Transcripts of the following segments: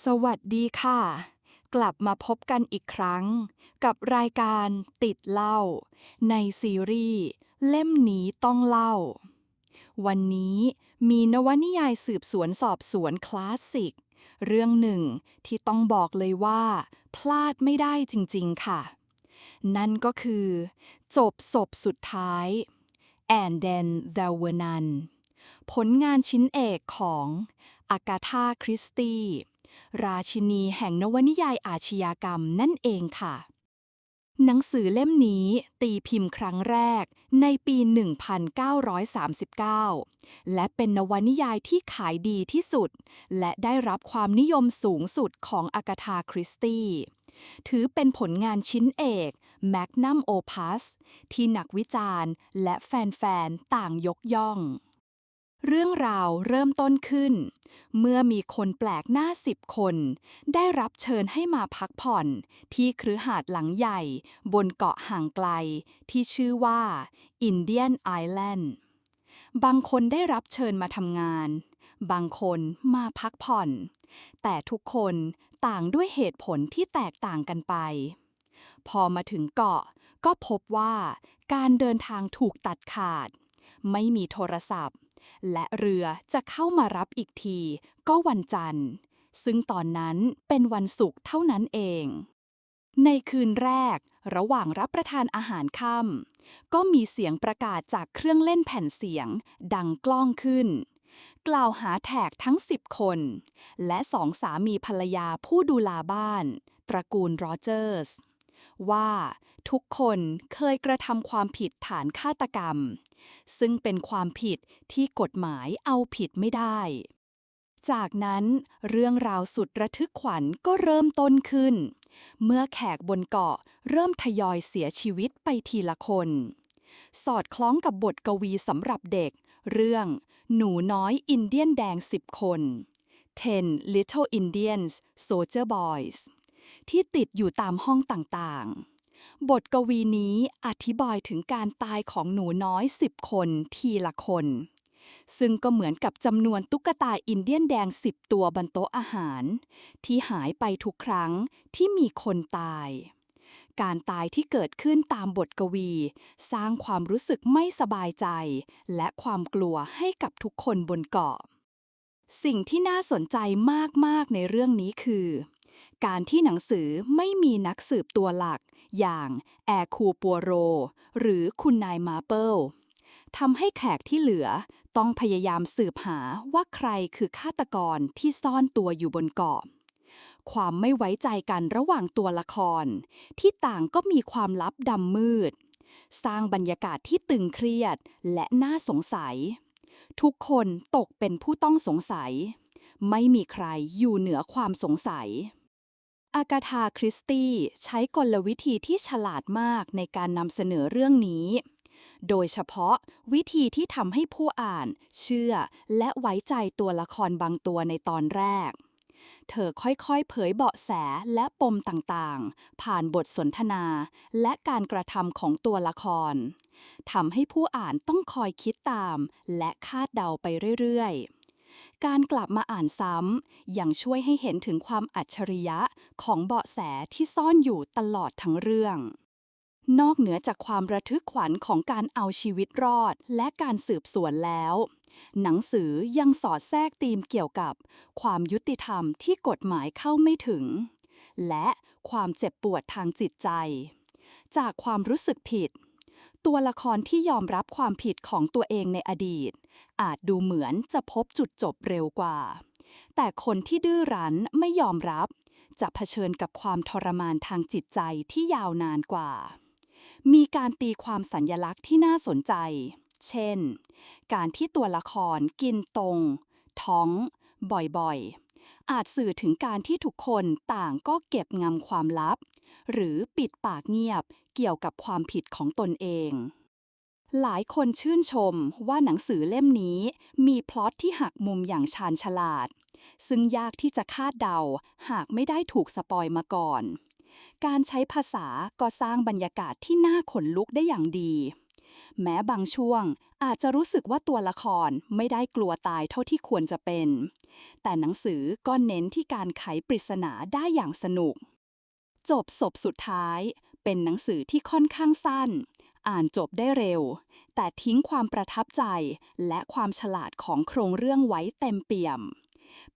สวัสดีค่ะ กลับมาพบกันอีกครั้ง กับรายการติดเล้าในซีรีส์เล่มนี้ต้องเล่า วันนี้มีนวนิยายสืบสวนสอบสวนคลาสสิก เรื่องหนึ่งที่ต้องบอกเลยว่า พลาดไม่ได้จริงๆค่ะ นั่นก็คือ จบศพสุดท้าย and then there were none ผลงานชิ้นเอกของอากาธาคริสตี ราชินีแห่งนวนิยายอาชญากรรมนั่นเองค่ะ หนังสือเล่มนี้ตีพิมพ์ครั้งแรกในปี 1939 และเป็นนวนิยายที่ขายดีที่สุด และได้รับความนิยมสูงสุดของอากาธาคริสตี้ถือเป็นผลงานชิ้นเอก Magnum Opus ที่นักวิจารณ์ และแฟนๆ ต่างยกย่อง เรื่องราวเริ่มต้นขึ้น เมื่อมีคนแปลกหน้าสิบคน ได้รับเชิญให้มาพักผ่อน ที่คฤหาสน์หลังใหญ่ บนเกาะห่างไกล ที่ชื่อว่า Indian Island บางคนได้รับเชิญมาทำงาน บางคนมาพักผ่อน แต่ทุกคนต่างด้วยเหตุผลที่แตกต่างกันไป พอมาถึงเกาะก็พบว่าการเดินทางถูกตัดขาด ไม่มีโทรศัพท์ และเรือจะเข้ามารับอีกที ก็วันจันทร์ ซึ่งตอนนั้นเป็นวันศุกร์เท่านั้นเอง ในคืนแรก ระหว่างรับประทานอาหารค่ำก็มีเสียงประกาศจากเครื่องเล่นแผ่นเสียง ดังกล้องขึ้น กล่าวหาแขกทั้งสิบคน และสองสามีภรรยาผู้ดูแลบ้าน ตระกูลโรเจอร์ส ว่าทุกคนเคยกระทำความผิดฐานฆาตกรรม ซึ่งเป็นความผิดที่กฎหมายเอาผิดไม่ได้ จากนั้นเรื่องราวสุดระทึกขวัญก็เริ่มต้นขึ้น เมื่อแขกบนเกาะเริ่มทยอยเสียชีวิตไปทีละคน สอดคล้องกับบทกวีสำหรับเด็ก เรื่องหนูน้อยอินเดียนแดงสิบคน Ten Little Indians Soldier Boys ที่ติดอยู่ตามห้องต่างๆ บทกวีนี้อธิบายถึงการตายของหนูน้อยสิบคนทีละคน ซึ่งก็เหมือนกับจำนวนตุ๊กตาอินเดียนแดงสิบตัวบนโต๊ะอาหาร ที่หายไปทุกครั้งที่มีคนตายการตายที่เกิดขึ้นตามบทกวี สร้างความรู้สึกไม่สบายใจ และความกลัวให้กับทุกคนบนเกาะ สิ่งที่น่าสนใจมาก ๆ ในเรื่องนี้คือ การที่หนังสือไม่มีนักสืบตัวหลัก อย่างแอร์คูปัวโร หรือคุณนายมาเปิลทำให้แขกที่เหลือต้องพยายามสืบหาว่าใครคือฆาตกรที่ซ่อนตัวอยู่บนเกาะ ความไม่ไว้ใจกันระหว่างตัวละคร ที่ต่างก็มีความลับดำมืด สร้างบรรยากาศที่ตึงเครียดและน่าสงสัย ทุกคนตกเป็นผู้ต้องสงสัย ไม่มีใครอยู่เหนือความสงสัย อากาธาคริสตี้ใช้กลวิธีที่ฉลาดมากในการนำเสนอเรื่องนี้ โดยเฉพาะวิธีที่ทำให้ผู้อ่านเชื่อและไว้ใจตัวละครบางตัวในตอนแรก เธอค่อยๆ เผยเบาะแสและปมต่างๆ ผ่านบทสนทนาและการกระทำของตัวละครทำให้ผู้อ่านต้องคอยคิดตามและคาดเดาไปเรื่อยๆ การกลับมาอ่านซ้ำยังช่วยให้เห็นถึงความอัจฉริยะของเบาะแสที่ซ่อนอยู่ตลอดทั้งเรื่อง นอกเหนือจากความระทึกขวัญของการเอาชีวิตรอดและการสืบสวนแล้ว หนังสือยังสอดแทรกธีมเกี่ยวกับ ความยุติธรรมที่กฎหมายเข้าไม่ถึง และความเจ็บปวดทางจิตใจ จากความรู้สึกผิด ตัวละครที่ยอมรับความผิดของตัวเองในอดีต อาจดูเหมือนจะพบจุดจบเร็วกว่า แต่คนที่ดื้อรั้นไม่ยอมรับ จะเผชิญกับความทรมานทางจิตใจที่ยาวนานกว่า มีการตีความสัญญลักษณ์ที่น่าสนใจ เช่น การที่ตัวละครกินตรง ท้อง บ่อยๆอาจสื่อถึงการที่ทุกคนต่างก็เก็บงำความลับ หรือปิดปากเงียบเกี่ยวกับความผิดของตนเอง หลายคนชื่นชมว่าหนังสือเล่มนี้มีพล็อตที่หักมุมอย่างชาญฉลาด ซึ่งยากที่จะคาดเดาหากไม่ได้ถูกสปอยมาก่อน การใช้ภาษาก็สร้างบรรยากาศที่น่าขนลุกได้อย่างดีแม้บางช่วงอาจจะรู้สึกว่าตัวละครไม่ได้กลัวตายเท่าที่ควรจะเป็น แต่หนังสือก็เน้นที่การไขปริศนาได้อย่างสนุก จบศพสุดท้าย เป็นหนังสือที่ค่อนข้างสั้น อ่านจบได้เร็ว แต่ทิ้งความประทับใจและความฉลาดของโครงเรื่องไว้เต็มเปี่ยม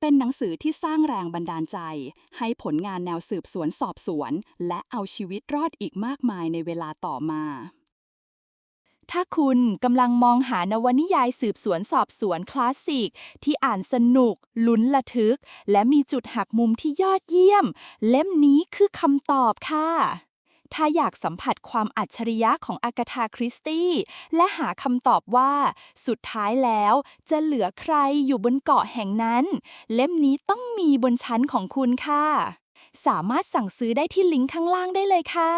เป็นหนังสือที่สร้างแรงบันดาลใจ ให้ผลงานแนวสืบสวนสอบสวน และเอาชีวิตรอดอีกมากมายในเวลาต่อมา ถ้าคุณกำลังมองหานวนิยายสืบสวนสอบสวนคลาสสิก ที่อ่านสนุก ลุ้นระทึก และมีจุดหักมุมที่ยอดเยี่ยม เล่มนี้คือคำตอบค่ะ ถ้าอยากสัมผัสความอัจฉริยะของอากาธาคริสตี้และหาคำตอบว่า สุดท้ายแล้วจะเหลือใครอยู่บนเกาะแห่งนั้น เล่มนี้ต้องมีบนชั้นของคุณค่ะ สามารถสั่งซื้อได้ที่ลิงก์ข้างล่างได้เลยค่ะ